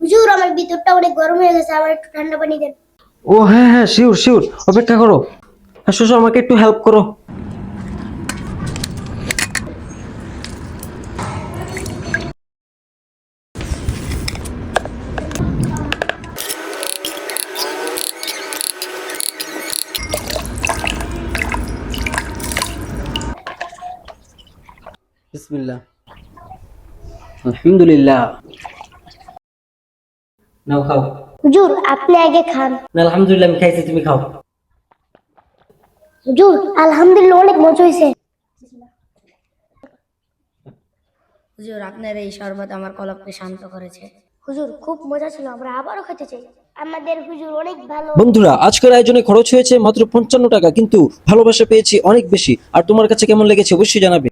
হুজুর, আমার ভিতরটা অনেক গরম হয়ে গেছে, আমার একটু ঠান্ডা পানি দেন। ও হ্যাঁ হ্যাঁ শিওর শিওর অপেক্ষা করো। হ্যাঁ শুশু, আমাকে একটু হেল্প করো। বিসমিল্লাহ। আলহামদুলিল্লাহ। নাও খাও। হুজুর আপনি আগে খান। না আলহামদুলিল্লাহ আমি খাইছি তুমি খাও। হুজুর আলহামদুলিল্লাহ অনেক মজা হয়েছে হুজুর আপনার এই শরবত আমার কলবকে শান্ত করেছে। হুজুর খুব মজা ছিল আমরা আবারও খেতে চাই। আমাদের হুজুর অনেক ভালো। বন্ধুরা আজকের আয়োজনে খরচ হয়েছে মাত্র পঞ্চান্ন টাকা কিন্তু ভালোবাসা পেয়েছি অনেক বেশি। আর তোমার কাছে কেমন লেগেছে অবশ্যই জানাবে।